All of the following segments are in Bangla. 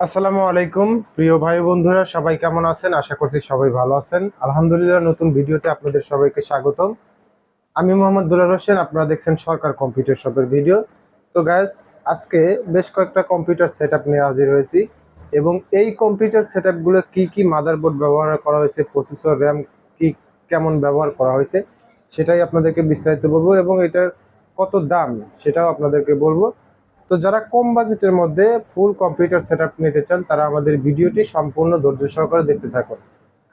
আসসালামু আলাইকুম, প্রিয় ভাই বন্ধুরা, সবাই কেমন আছেন? আশা করছি সবাই ভালো আছেন। আলহামদুলিল্লাহ, নতুন ভিডিওতে আপনাদের সবাইকে স্বাগতম। আমি মোহাম্মদ দুলাল হোসেন, আপনারা দেখছেন সরকার কম্পিউটার শপের ভিডিও। তো গ্যাস আজকে বেশ কয়েকটা কম্পিউটার সেট আপ নিয়ে হাজির হয়েছি এবং এই কম্পিউটার সেট আপগুলো কী কী মাদারবোর্ড ব্যবহার করা হয়েছে প্রসেসর র্যাম কি কেমন ব্যবহার করা হয়েছে, সেটাই আপনাদেরকে বিস্তারিত বলব এবং এটার কত দাম সেটাও আপনাদেরকে বলব। তো যারা কম বাজেটের মধ্যে ফুল কম্পিউটার সেট নিতে চান, তারা আমাদের ভিডিওটি সম্পূর্ণ ধৈর্য সহকারে দেখতে থাকুন।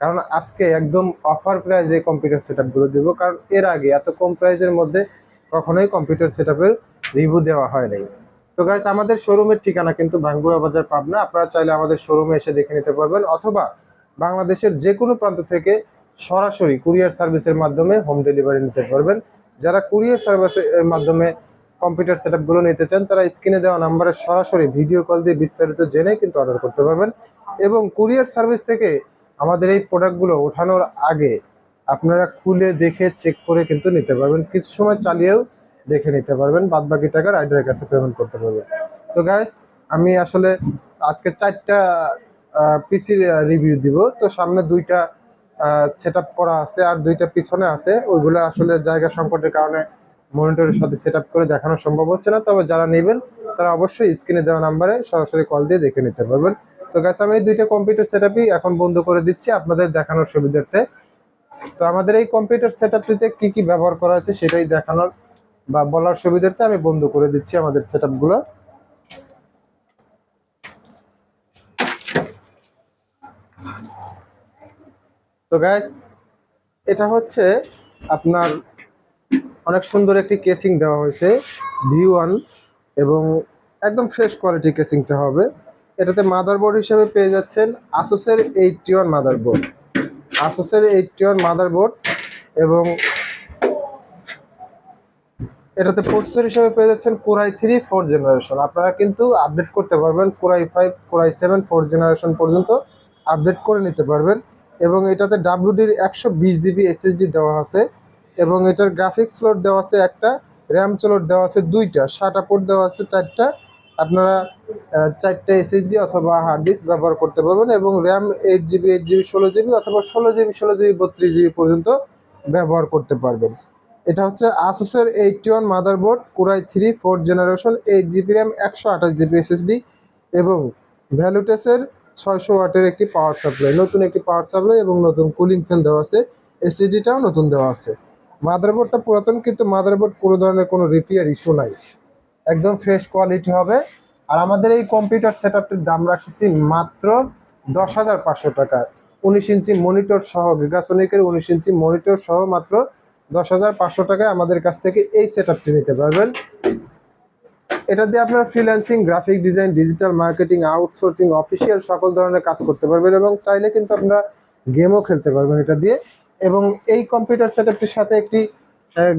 কারণ আজকে একদম অফার প্রাইজে কম্পিউটার সেট আপগুলো দেবো, কারণ এর আগে এত কম প্রাইজের মধ্যে কখনোই কম্পিউটার সেট রিভিউ দেওয়া হয় নাই। তো গাইস আমাদের শোরুমের ঠিকানা কিন্তু ভাঙ্গুরা বাজার পাবনা। আপনারা চাইলে আমাদের শোরুমে এসে দেখে নিতে পারবেন, অথবা বাংলাদেশের যে কোনো প্রান্ত থেকে সরাসরি কুরিয়ার সার্ভিসের মাধ্যমে হোম ডেলিভারি নিতে পারবেন। যারা কুরিয়ার সার্ভিসের মাধ্যমে কম্পিউটার সেটগুলো নিতে চান, তারা স্ক্রিনে দেওয়া নাম্বারে সরাসরি ভিডিও কল দিয়ে বিস্তারিত জেনে কিন্তু অর্ডার করতে পারবেন। এবং কুরিয়ার সার্ভিস থেকে আমাদের এই প্রোডাক্টগুলো ওঠানোর আগে আপনারা খুলে দেখে চেক করে কিন্তু নিতে পারবেন। কিছু সময় চালিয়েও দেখে নিতে পারবেন বাদ বাকি টাকা রাইডারের কাছে পেমেন্ট করতে পারবেন। তো গাইস আমি আসলে আজকে চারটা পিসির রিভিউ দিব। তো সামনে দুইটা সেট করা আছে আর দুইটা পিছনে আছে। ওইগুলো আসলে জায়গা সংকটের কারণে মনিটরের সাথে সেট করে দেখানো সম্ভব হচ্ছে না, তবে যারা নেবেন, তারা অবশ্যই স্ক্রিনে দেওয়া নাম্বারে সরাসরি কল দিয়ে দেখে নিতে পারবেন। তো গাছ আমি এই দুইটা কম্পিউটার সেট এখন বন্ধ করে দিচ্ছি আপনাদের দেখানোর সুবিধার্থে। তো আমাদের এই কম্পিউটার সেট আপটিতে কী কী ব্যবহার করা আছে সেটাই দেখানোর বা বলার সুবিধার্থে আমি বন্ধ করে দিচ্ছি আমাদের সেট আপগুলো তো গ্যাস এটা হচ্ছে আপনার অনেক সুন্দর একটি কেসিং দেওয়া হয়েছে ভি ওয়ান এবং একদম ফ্রেশ কোয়ালিটি কেসিংটা হবে। এটাতে মাদারবোর্ড হিসেবে পেয়ে যাচ্ছেন আসোসের এইটটি ওয়ান মাদারবোর্ড আসোসের এইটটি ওয়ান মাদারবোর্ড এবং এটাতে প্রসেসর হিসেবে পেয়ে যাচ্ছেন কোরাই থ্রি ফোর জেনারেশন আপনারা কিন্তু আপডেট করতে পারবেন core i five core i seven four generation পর্যন্ত আপডেট করে নিতে পারবেন। এবং এটাতে ডাব্লিউডির একশো বিশ জিবি এসএসডি দেওয়া আছে। এবং এটার গ্রাফিক্স স্লট দেওয়া আছে একটা র্যাম স্লট দেওয়া আছে দুইটা সাটা পোর্ট দেওয়া আছে চারটা। আপনারা চারটে এসএসডি অথবা হার্ড ডিস্ক ব্যবহার করতে পারবেন এবং RAM eight GB eight GB ষোলো জিবি অথবা ষোলো জিবি ষোলো জিবি বত্রিশ জিবি পর্যন্ত ব্যবহার করতে পারবেন। এটা হচ্ছে আসুসের eighty one motherboard core i three four generation eight GB RAM একশো আঠাশ জিবি এসএসডি এবং ভ্যালুটেসের ছয়শো ওয়াটের একটি পাওয়ার সাপ্লাই নতুন একটি পাওয়ার সাপ্লাই এবং নতুন কুলিং ফ্যান দেওয়া আছে। এসএসডিটাও নতুন দেওয়া আছে। মাদারবোর্ডটা পুরাতন, কিন্তু মাদারবোর্ড কোনো ধরনের কোনো রিপেয়ার ইস্যু নাই। একদম ফ্রেশ কোয়ালিটি হবে। আর আমাদের এই কম্পিউটার সেট দাম রাখতেছি মাত্র দশ হাজার পাঁচশো টাকা। উনিশ ইঞ্চি মনিটর সহ গিগাসনিকের উনিশ ইঞ্চি মনিটর সহ মাত্র দশ হাজার পাঁচশো টাকায় আমাদের কাছ থেকে এই সেট নিতে পারবেন। এটা দিয়ে আপনারা freelancing graphic design digital marketing outsourcing official সকল ধরনের কাজ করতে পারবেন এবং চাইলে কিন্তু আপনারা গেমও খেলতে পারবেন এটা দিয়ে। এবং এই কম্পিউটার সেটআপটির সাথে একটি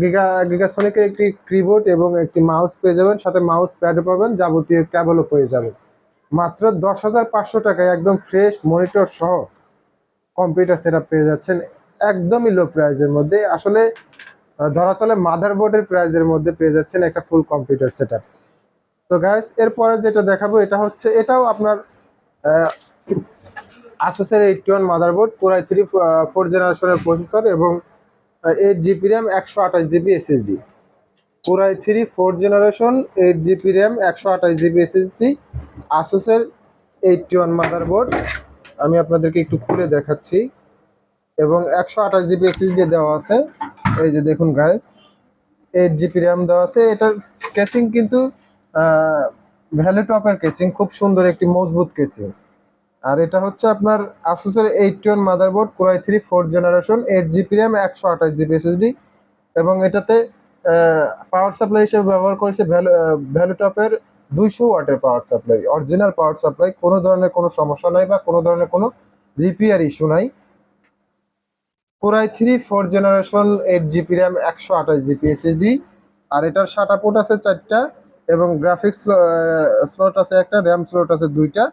গিগা গিগাসনিকের একটি কিবোর্ড এবং একটি মাউস পেয়ে যাবেন। সাথে মাউস প্যাডও পাবেন, যাবতীয় ক্যাবলও পেয়ে যাবেন। মাত্র দশ হাজার পাঁচশো টাকায় একদম ফ্রেশ মনিটর সহ কম্পিউটার সেট পেয়ে যাচ্ছেন একদমই লো প্রাইজের মধ্যে। আসলে ধরা চলে মাদারবোর্ডের প্রাইজের মধ্যে পেয়ে যাচ্ছেন একটা ফুল কম্পিউটার সেট তো গ্যাস এরপরে যেটা দেখাবো, এটা হচ্ছে, এটাও আপনার আসুসের eighty one motherboard core i three four জেনারেশনের প্রসেসর এবং এইট জিবি র্যাম একশো আঠাশ GB SSD core i three four generation eight GB RAM একশো আঠাশ জিবি এসএসডি আসুসের এইটটি ওয়ান মাদারবোর্ড আমি আপনাদেরকে একটু খুলে দেখাচ্ছি। এবং একশো আঠাশ জিবি এসএসডি দেওয়া আছে। এই যে দেখুন গাইস এইট জিবি র্যাম দেওয়া আছে। এটার কেসিং কিন্তু ভ্যালুটপের কেসিং খুব সুন্দর একটি মজবুত কেসিং আর এটা হচ্ছে আপনার আসুসের eighty one motherboard core i three four generation eight GB RAM একশো আঠাশ জিবি এসএসডি এবং এটাতে পাওয়ার সাপ্লাই হিসেবে ব্যবহার করেছে ভ্যালু ভ্যালুটপের দুইশো ওয়াটের power supply original power supply কোনো ধরনের কোনো সমস্যা নাই বা কোনো ধরনের কোনো রিপেয়ার ইস্যু নাই। Core i three four generation eight GB RAM একশো আঠাশ জিবি এসএসডি আর এটার সাটা পোর্ট আছে চারটা এবং গ্রাফিক্স স্লট আছে একটা র্যাম স্লট আছে দুইটা।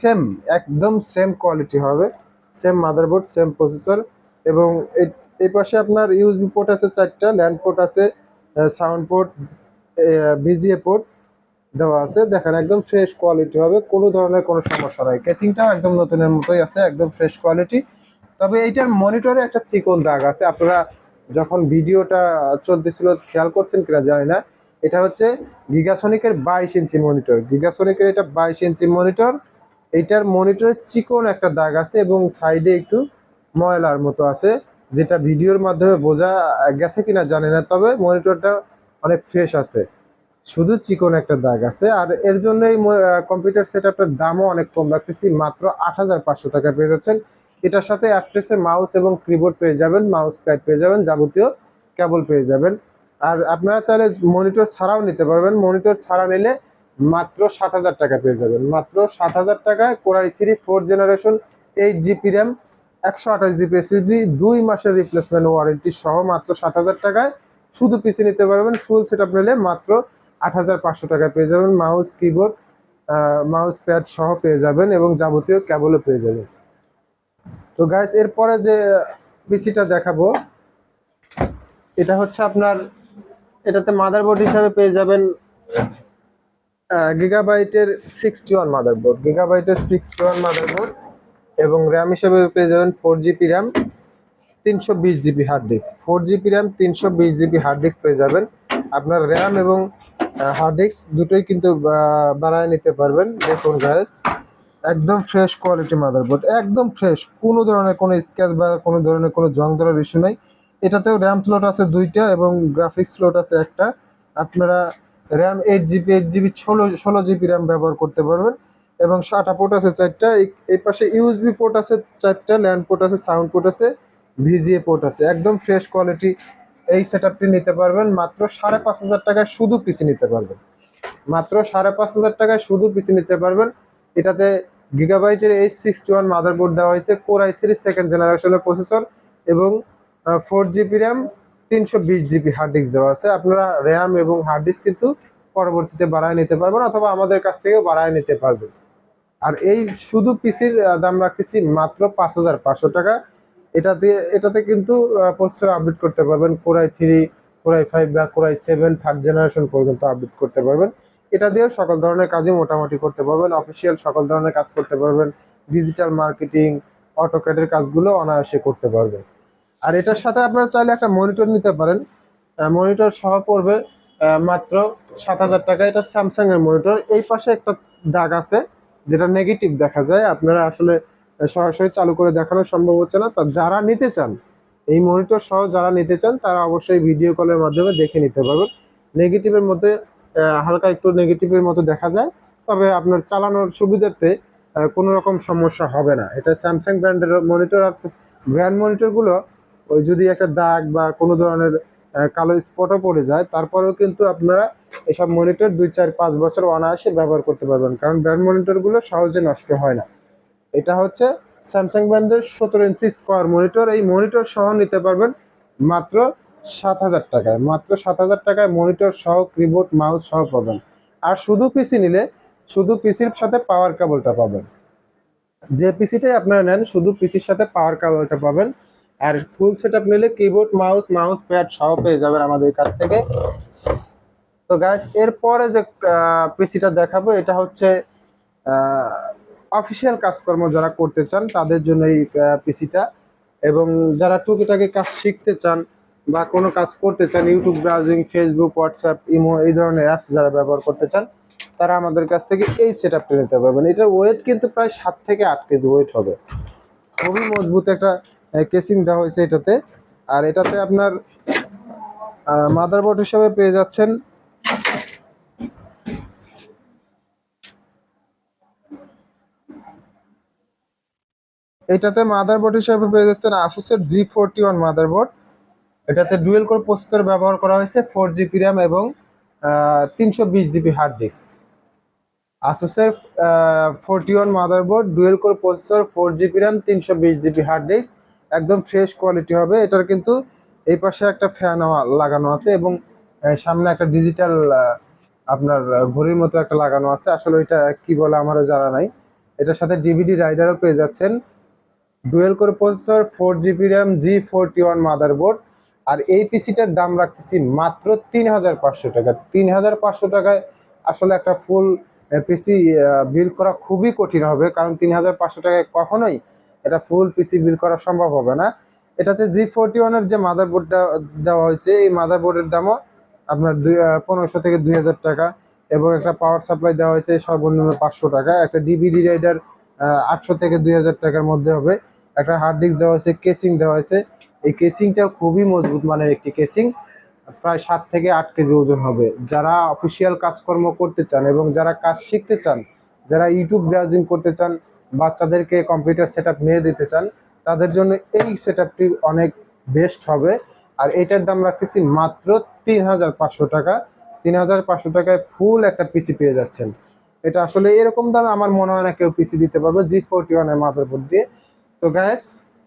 সেম একদম সেম কোয়ালিটি হবে। সেম মাদারবোর্ড সেম প্রসেসর এবং এই পাশে আপনার ইউএসবি পোর্ট আছে চারটা ল্যান্ড পোর্ট আছে সাউন্ড পোর্ট ভিজিএ পোর্ট দেওয়া আছে। দেখেন একদম ফ্রেশ কোয়ালিটি হবে, কোনো ধরনের কোনো সমস্যা নাই। কেসিংটাও একদম নতুনের মতোই আছে, একদম ফ্রেশ কোয়ালিটি তবে এইটার মনিটরে একটা চিকন দাগ আছে। আপনারা যখন ভিডিওটা চলতেছিল, খেয়াল করছেন কিনা জানি না। এটা হচ্ছে গিগাসনিকের বাইশ ইঞ্চি মনিটর গিগাসনিকের এটা বাইশ ইঞ্চি মনিটর এইটার মনিটরে চিকন একটা দাগ আছে এবং সাইডে একটু ময়লার মতো আছে, যেটা ভিডিওর মাধ্যমে বোঝা গেছে কিনা জানি না, তবে মনিটরটা অনেক ফ্রেশ আছে। শুধু চিকন একটা দাগ আছে, আর এর জন্য এই কম্পিউটার সেট দামও অনেক কম রাখতেছি, মাত্র আট হাজার পাঁচশো টাকা পেয়ে যাচ্ছেন। এটার সাথে অ্যাক্ট্রেসের মাউস এবং কিবোর্ড পেয়ে যাবেন মাউস প্যাড পেয়ে যাবেন, যাবতীয় কেবল পেয়ে যাবেন। আর আপনারা চাইলে মনিটর ছাড়াও নিতে পারবেন মনিটর ছাড়া নিলে মাত্র সাত হাজার টাকা পেয়ে যাবেন। মাত্র সাত হাজার টাকায় core i three four generation eight GB RAM একশো আঠাশ জিবি এসএসডি দুই মাসের রিপ্লেসমেন্ট ওয়ারেন্টি সহ মাত্র সাত হাজার টাকায় শুধু পিসি নিতে পারবেন। ফুল সেট আপ নিলে মাত্র আট হাজার পাঁচশো টাকা পেয়ে যাবেন। মাউস কিবোর্ড মাউস প্যাড সহ পেয়ে যাবেন এবং যাবতীয় কেবলও পেয়ে যাবেন। তো গাইস এরপরে যে পিসিটা দেখাবো, এটা হচ্ছে আপনার, এটাতে মাদারবোর্ড হিসাবে পেয়ে যাবেন গিগাবাইটের সিক্সটি ওয়ান মাদারবোর্ড গিগাবাইটের সিক্সটি ওয়ান মাদারবোর্ড এবং র্যাম হিসেবে পেয়ে যাবেন ফোর জিবি র্যাম তিনশো বিশ GB hard disk four GB RAM তিনশো বিশ জিবি হার্ড ডিস্ক পেয়ে যাবেন। আপনার র্যাম এবং হার্ড ডিস্ক দুটোই কিন্তু বাড়ায় নিতে পারবেন। দেখুন গাইস একদম ফ্রেশ কোয়ালিটি মাদারবোর্ড একদম ফ্রেশ কোনো ধরনের কোনো স্ক্যাচ বা কোনো ধরনের কোনো জং ধরার ইস্যু নাই। এটাতেও র্যাম স্লট আছে দুইটা এবং গ্রাফিক্স স্লট আছে একটা। আপনারা RAM eight GB eight GB ষোলো ষোলো জিবি র্যাম ব্যবহার করতে পারবেন। এবং সাটা পোর্ট আছে চারটা, এই- এই পাশে ইউএসবি পোর্ট আছে চারটা ল্যান্ড পোর্ট আছে সাউন্ড পোর্ট আছে ভিজিএ পোর্ট আছে। একদম ফ্রেশ কোয়ালিটি এই সেট নিতে পারবেন। মাত্র সাড়ে পাঁচ হাজার টাকায় শুধু পিসি নিতে পারবেন। মাত্র সাড়ে পাঁচ হাজার টাকায় শুধু পিসি নিতে পারবেন। এটাতে গিগাবাইটের এইচ সিক্সটি ওয়ান মাদারবোর্ড দেওয়া হয়েছে কোর আই থ্রি সেকেন্ড জেনারেশনের প্রসেসর এবং ফোর জিবি র্যাম তিনশো বিশ জিবি হার্ড ডিস্ক দেওয়া আছে। আপনারা র্যাম এবং হার্ড ডিস্ক কিন্তু পরবর্তীতে বাড়ায় নিতে পারবেন অথবা আমাদের কাছ থেকেও বাড়ায় নিতে পারবেন। আর এই শুধু পিসির দাম রাখতেছি মাত্র পাঁচ হাজার পাঁচশো টাকা। এটাতে এটাতে কিন্তু প্রসেসর আপডেট করতে পারবেন। Core i three core i five বা core i seven third generation পর্যন্ত আপডেট করতে পারবেন। এটা দিয়েও সকল ধরনের কাজই মোটামুটি করতে পারবেন। অফিসিয়াল সকল ধরনের কাজ করতে পারবেন। ডিজিটাল মার্কেটিং অটোক্যাডের কাজগুলো অনায়াসে করতে পারবেন। আর এটার সাথে আপনারা চাইলে একটা মনিটর নিতে পারেন। মনিটর সহ পড়বে মাত্র সাত হাজার টাকা। এটা স্যামসাং এর মনিটর এই পাশে একটা দাগ আছে, যেটা নেগেটিভ দেখা যায়। আপনারা আসলে সরাসরি চালু করে দেখানো সম্ভব হচ্ছে না। তা যারা নিতে চান, এই মনিটর সহ যারা নিতে চান, তারা অবশ্যই ভিডিও কলের মাধ্যমে দেখে নিতে পারবেন। নেগেটিভের মধ্যে হালকা একটু নেগেটিভের মতো দেখা যায়। তবে আপনার চালানোর সুবিধার্থে কোনো রকম সমস্যা হবে না। এটা স্যামসাং ব্র্যান্ডের মনিটর আর ব্র্যান্ড মনিটরগুলো ওই যদি একটা দাগ বা কোনো ধরনের কালো স্পটও পড়ে যায়, তারপরেও কিন্তু আপনারা এসব মনিটর দুই, চার, পাঁচ বছর অনায়াসে ব্যবহার করতে পারবেন। কারণ ব্র্যান্ড মনিটরগুলো সহজে নষ্ট হয় না। এটা হচ্ছে স্যামসাং ব্র্যান্ডের সতেরো ইঞ্চি স্কোয়ার মনিটর এই মনিটর সহ নিতে পারবেন মাত্র সাত হাজার টাকায়। মাত্র সাত হাজার টাকায় মনিটর সহ কিবোর্ড মাউস সহ পাবেন। আর শুধু পিসি নিলে শুধু পিসির সাথে পাওয়ার কেবলটা পাবেন। যে পিসিটাই আপনারা নেন, শুধু পিসির সাথে পাওয়ার কেবলটা পাবেন। আর ফুল সেট আপ নিলে কিবোর্ড মাউস মাউস প্যাড সহ পেয়ে যাবেন আমাদের কাছ থেকে। তো গাইস এরপরে যে পিসিটা দেখাবো, এটা হচ্ছে অফিসিয়াল কাজকর্ম যারা করতে চান, তাদের জন্য এই পিসিটা এবং যারা টুকিটাকি কাজ শিখতে চান বা কোনো কাজ করতে চান YouTube browsing Facebook WhatsApp imo এই ধরনের অ্যাপস যারা ব্যবহার করতে চান, তারা আমাদের কাছ থেকে এই সেট আপটা নিতে পারবেন। এটার ওয়েট কিন্তু প্রায় সাত থেকে আট কেজি ওয়েট হবে। খুবই মজবুত একটা কেসিং দেওয়া হয়েছে এটাতে। আর এটাতে আপনার মাদারবোর্ড হিসেবে পেয়ে যাচ্ছেন এটাতে মাদারবোর্ড হিসেবে পেয়ে যাচ্ছেন আসুসের জি ফোরটি ওয়ান মাদারবোর্ড এটাতে ডুয়েল কোর প্রসেসর ব্যবহার করা হয়েছে ফোর জিবি র্যাম এবং তিনশো বিশ GB hard disk আসুসের forty one motherboard dual core processor four GB RAM তিনশো বিশ জিবি হার্ড ডিস্ক একদম ফ্রেশ কোয়ালিটি হবে। এটার কিন্তু এই পাশে একটা ফ্যান লাগানো আছে এবং সামনে একটা ডিজিটাল আপনার ঘড়ির মতো একটা লাগানো আছে। আসলে এটা কি বলে আমারও জানা নাই। এটার সাথে ডিভিডি রাইডারও পেয়ে যাচ্ছেন। Dual core processor four GB RAM G forty one motherboard আর এই পিসিটার দাম রাখতেছি মাত্র তিন হাজার পাঁচশো টাকা। তিন হাজার পাঁচশো টাকায় আসলে একটা ফুল পিসি বিল করা খুবই কঠিন হবে। কারণ তিন হাজার পাঁচশো টাকায় কখনোই এটা ফুল পিসি বিল করা সম্ভব হবে না। এটাতে জি ফোরটি ওয়ানের যে মাদারবোর্ডটা দেওয়া হয়েছে, এই মাদারবোর্ডের দামও আপনার দুই পনেরোশো থেকে দুই হাজার টাকা এবং একটা পাওয়ার সাপ্লাই দেওয়া হয়েছে সর্বনিম্ন পাঁচশো টাকা। একটা ডিভিডি রাইডার আটশো থেকে দুই হাজার টাকার মধ্যে হবে। একটা হার্ড ডিস্ক দেওয়া হয়েছে কেসিং দেওয়া হয়েছে। এই কেসিংটা খুবই মজবুত মানের একটি কেসিং প্রায় সাত থেকে আট কেজি ওজন হবে। যারা অফিসিয়াল কাজকর্ম করতে চান এবং যারা কাজ শিখতে চান, যারা ইউটিউব ব্রাউজিং করতে চান বাচ্চাদেরকে কম্পিউটার সেট আপ নিয়ে দিতে চান, তাদের জন্য এই সেট আপটি অনেক বেস্ট হবে। আর এটার দাম রাখতেছি মাত্র তিন হাজার পাঁচশো টাকা। তিন হাজার পাঁচশো টাকায় ফুল একটা পিসি পেয়ে যাচ্ছেন। এটা আসলে এরকম দামে আমার মনে হয় না কেউ পিসি দিতে পারবে জি ফোরটি ওয়ানের মাদারবোর্ড দিয়ে। তো গ্যাস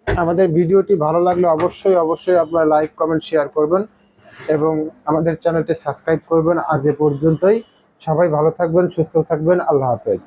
আমাদের ভিডিওটি ভালো লাগলে অবশ্যই অবশ্যই আপনারা লাইক কমেন্ট শেয়ার করবেন এবং আমাদের চ্যানেলটি সাবস্ক্রাইব করবেন। আজ এ পর্যন্তই। সবাই ভালো থাকবেন, সুস্থ থাকবেন। আল্লাহ হাফেজ।